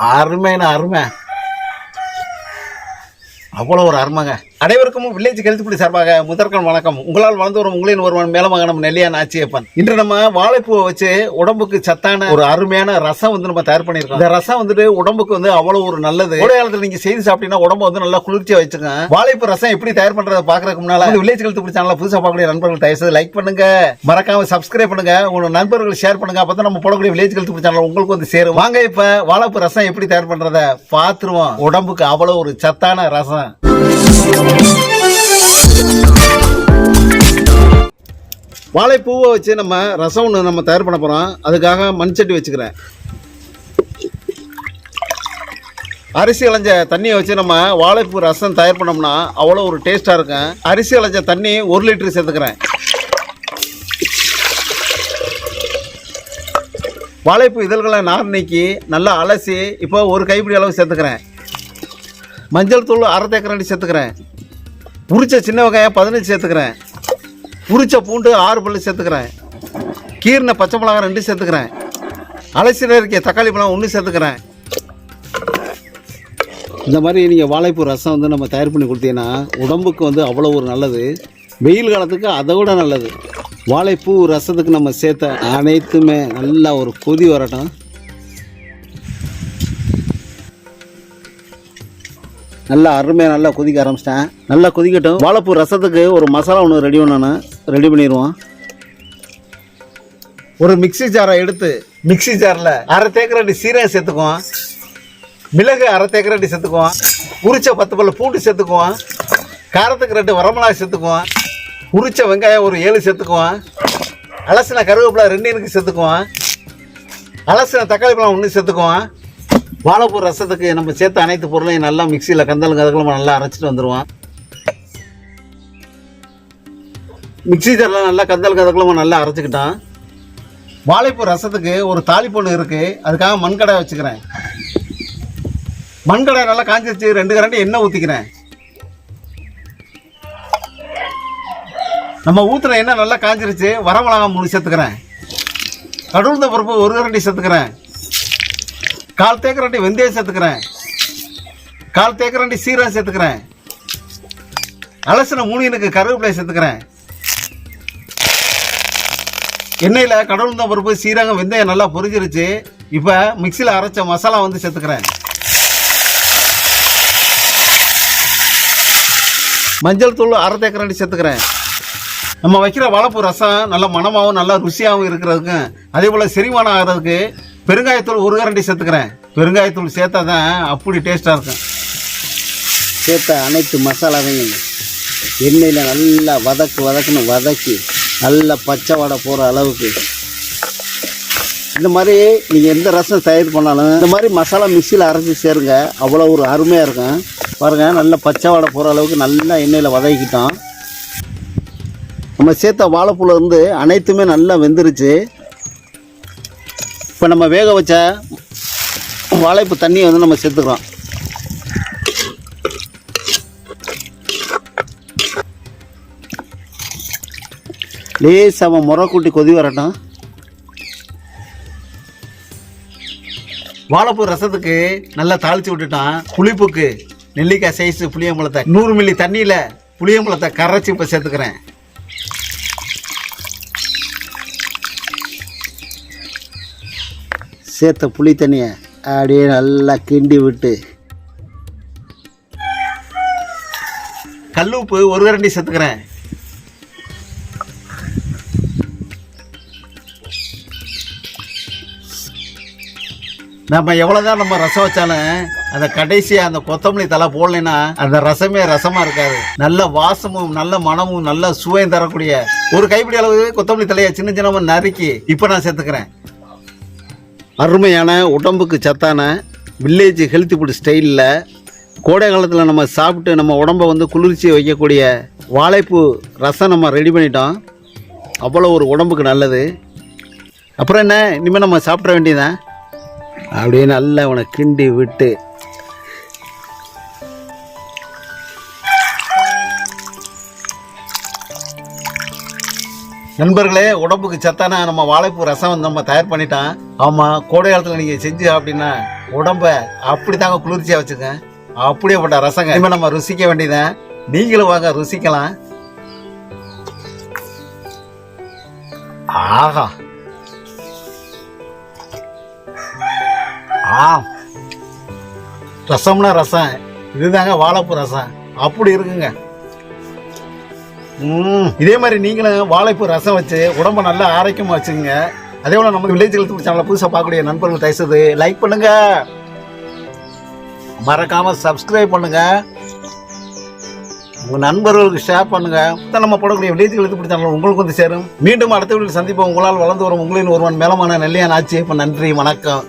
அருமைன்னு அருமை. அவ்வளோ ஒரு அருமைங்க. அனைவருக்கும் வில்லேஜ் கெழுத்துப்படி சார்பாக முதற்கண் வணக்கம். உங்களால் வளர்ந்து வரும் உங்களின் ஒருவன் மேலமாக நம்ம நெல்லியான் ஆச்சியப்பன். இன்று நம்ம வாழைப்பூவை வச்சு உடம்புக்கு சத்தான ஒரு அருமையான ரசம் வந்து நம்ம தயார் பண்ணிருக்கோம் இந்த ரசம் வந்துட்டு உடம்புக்கு வந்து அவ்வளோ ஒரு நல்லது. கோடை காலத்தில் நீங்க செய்து சாப்பிட்டீங்கன்னா உடம்பு வந்து நல்லா குளிர்ச்சியா வச்சுங்க வாழைப்பூ ரசம் எப்படி தயார் பண்றதை பாக்குறதுக்கு முன்னால வில்லேஜ் கெழுத்துப்படி சேனல புதுசா பார்க்கக்கூடிய நண்பர்கள் தயவு செய்து லைக் பண்ணுங்க. மறக்காம சப்ஸ்கிரைப் பண்ணுங்க. உங்க நண்பர்கள் ஷேர் பண்ணுங்க. அப்பதான் நம்ம போடக்கூடிய வில்லேஜ் கெழுத்துப்படி சேனல் உங்களுக்கு வந்து சேரும். வாங்க இப்ப வாழைப்பூ ரசம் எப்படி தயார் பண்றதை பாத்துருவோம் உடம்புக்கு அவ்வளோ ஒரு சத்தான ரசம். வாழைப்பூவை வச்சு நம்ம ரசம் ஒன்று நம்ம தயார் பண்ண போகிறோம் அதுக்காக மண் சட்டி வச்சுக்கிறேன். அரிசி அலைஞ்ச தண்ணியை வச்சு நம்ம வாழைப்பூ ரசம் தயார் பண்ணோம்னா அவ்வளோ ஒரு டேஸ்ட்டாக இருக்கும். அரிசி அலைஞ்ச தண்ணி ஒரு லிட்டரு சேர்த்துக்கிறேன். வாழைப்பூ இதழ்களை நார் நீக்கி நல்லா அலசி இப்போ ஒரு கைப்பிடி அளவு சேர்த்துக்கிறேன். மஞ்சள் தூள் அரை தேக்கரண்டி சேர்த்துக்கிறேன். உரிச்ச சின்ன வெங்காயம் பதினஞ்சு சேர்த்துக்கிறேன். உரிச்ச பூண்டு ஆறு பல்லு சேர்த்துக்கிறேன். கீரின பச்சை மிளகாய் ரெண்டு சேர்த்துக்கிறேன். அலசின இருக்க தக்காளி பழம் ஒன்று சேர்த்துக்கிறேன். இந்த மாதிரி நீங்கள் வாழைப்பூ ரசம் வந்து நம்ம தயார் பண்ணி கொடுத்தீங்கன்னா உடம்புக்கு வந்து அவ்வளோ ஒரு நல்லது. வெயில் காலத்துக்கு அதை விட நல்லது. வாழைப்பூ ரசத்துக்கு நம்ம சேர்த்த அனைத்துமே நல்லா ஒரு கொதி வரட்டும். நல்லா அருமையாக நல்லா கொதிக்க ஆரம்பிச்சிட்டேன். நல்லா கொதிக்கட்டும். வாழைப்பூ ரசத்துக்கு ஒரு மசாலா ஒன்று ரெடி பண்ணணும். ரெடி பண்ணிடுவோம். ஒரு மிக்ஸி ஜாரை எடுத்து மிக்ஸி ஜாரில் அரை தேக்கரண்டி சீரகம் சேர்த்துக்குவோம். மிளகு அரை தேக்கரண்டி சேர்த்துக்குவோம். உரிச்ச பத்து பல்ல பூண்டு சேர்த்துக்குவோம். காரத்துக்கு ரெண்டு வரமிளகாய் சேர்த்துக்குவோம். உரிச்ச வெங்காயம் ஒரு ஏழு சேர்த்துக்குவோம். அலசின கருவேப்பிலை ரெண்டு எனக்கு சேர்த்துக்குவோம். அலசின தக்காளி பழம் ஒன்று சேர்த்துக்குவோம். வாழைப்பூ ரசத்துக்கு நம்ம சேர்த்த அனைத்து பொருளையும் நல்லா மிக்சியில் கந்தல் கதகளும் நல்லா அரைச்சிட்டு வந்துடுவோம் மிக்ஸி ஜாரில் நல்லா கந்தல் கதகளும் நல்லா அரைச்சிக்கிட்டோம் வாழைப்பூ ரசத்துக்கு ஒரு தாளிப்பொண்ணு இருக்குது அதுக்காக மண்கடை வச்சுக்கிறேன். மண்கடை நல்லா காஞ்சிருச்சு. ரெண்டு கரண்டி எண்ணெய் ஊற்றிக்கிறேன் நம்ம ஊற்றுற எண்ணெய் நல்லா காஞ்சிருச்சு. வரமிளகா மூணு சேர்த்துக்கிறேன். கடுந்த பருப்பு ஒரு கரண்டி சேர்த்துக்கிறேன். கால் தேக்கரண்டி வெந்தயம் சேர்த்துக்கிறேன் கால் தேக்கரண்டி சீரகம் சேர்த்துக்கிறேன் அலசின மூணியனுக்கு கருவேப்பிலை சேர்த்துக்கிறேன் எண்ணெயில் கடவுள் தான் பருப்பு சீரகம் வெந்தயம் நல்லா பொரிஞ்சிருச்சு. இப்போ மிக்சியில் அரைச்ச மசாலா வந்து சேர்த்துக்கிறேன் மஞ்சள் தூள் அரை தேக்கரண்டி சேர்த்துக்கிறேன் நம்ம வைக்கிற வாழைப்பூ ரசம் நல்ல மணமாகவும் நல்லா ருசியாகவும் இருக்கிறதுக்கும் அதே போல் செரிமானம் ஆகிறதுக்கு பெருங்காயத்தூள் ஒரு கரண்டி சேர்த்துக்கிறேன். பெருங்காயத்தூள் சேர்த்தா தான் அப்படி டேஸ்ட்டாக இருக்கும். சேர்த்த அனைத்து மசாலாவையும் எண்ணெயில் நல்லா வதக்கு வதக்குன்னு வதக்கி நல்லா பச்சை வடை போகிற அளவுக்கு. இந்த மாதிரி நீங்கள் எந்த ரசம் தயார் பண்ணாலும் இந்த மாதிரி மசாலா மிக்சியில் அரைச்சி சேருங்க. அவ்வளோ ஒரு அருமையாக இருக்கும். பாருங்கள் நல்லா பச்சை வடை போகிற அளவுக்கு நல்லா எண்ணெயில் வதக்கிட்டோம் நம்ம சேர்த்த வாழைப்பூல இருந்து அனைத்துமே நல்லா வெந்துருச்சு. இப்போ நம்ம வேக வச்ச வாழைப்பூ தண்ணியை வந்து நம்ம சேர்த்துக்கிறோம். லேசாக முறை கூட்டி கொதி வரட்டும். வாழைப்பூ ரசத்துக்கு நல்லா தாளித்து விட்டுட்டான். புளிப்புக்கு நெல்லிக்காய் சைஸ் புளியம்பழத்தை நூறு மில்லி தண்ணியில் புளியம்பழத்தை கரைச்சி இப்போ சேர்த்துக்கிறேன். சேர்த்த புளி தண்ணியை அப்படியே நல்லா கிண்டி விட்டு. கல்லுப்பு ஒரு கரண்டி சேர்த்துக்கிறேன். நம்ம எவ்வளோதான் நம்ம ரசம் வச்சாலும் அந்த கடைசியாக அந்த கொத்தமல்லி தலை போடலைன்னா அந்த ரசமே ரசமாக இருக்காது. நல்ல வாசமும் நல்ல மனமும் நல்ல சுவையும் தரக்கூடிய ஒரு கைப்பிடி அளவு கொத்தமல்லி தலையை சின்ன சின்னமாக நறுக்கி இப்போ நான் சேர்த்துக்கிறேன். அருமையான உடம்புக்கு சத்தான வில்லேஜ் ஹெல்த்தி ஃபுட் ஸ்டைலில் கோடை காலத்தில் நம்ம சாப்பிட்டு நம்ம உடம்பை வந்து குளிர்ச்சி வைக்கக்கூடிய வாழைப்பூ ரசம் நம்ம ரெடி பண்ணிட்டோம். அவ்வளோ ஒரு உடம்புக்கு நல்லது. அப்புறம் என்ன? இனிமேல் நம்ம சாப்பிட வேண்டியதான் அப்படியே நல்லா அவனை கிண்டி விட்டு நண்பர்களே உடம்புக்கு சத்தான நம்ம வாழைப்பூ ரசம் வந்து நம்ம தயார் பண்ணிட்டான். ஆமாம் கோடை காலத்தில் நீங்கள் செஞ்சு அப்படின்னா உடம்ப அப்படி தாங்க குளிர்ச்சியாக வச்சுங்க அப்படியேப்பட்ட ரசங்க. இனிமேல் நம்ம ருசிக்க வேண்டியதான் நீங்களும் வாங்க ருசிக்கலாம். ஆஹா. ஆ. ரசம்னா ரசம். இதுதாங்க வாழைப்பூ ரசம். அப்படி இருக்குங்க. இதே மாதிரி நீங்களும் வாழைப்பூ ரசம் வச்சு உடம்ப நல்லா ஆரோக்கியமாக வச்சுங்க அதே போல நம்ம வில்லேஜ் ஹெல்த் சேனலை புதுசாக பார்க்கக்கூடிய நண்பர்கள் தயசது லைக் பண்ணுங்க. மறக்காம சப்ஸ்கிரைப் பண்ணுங்க. உங்கள் நண்பர்களுக்கு ஷேர் பண்ணுங்க. நம்ம போடக்கூடிய வில்லேஜ் ஹெல்த் சேனல் உங்களுக்கு வந்து சேரும். மீண்டும் அடுத்த வீட்டில் சந்திப்போம். உங்களால் வளர்ந்து வரும் உங்களின் ஒருவன் மேலமான நெல்லையான ஆட்சி இப்போ நன்றி வணக்கம்.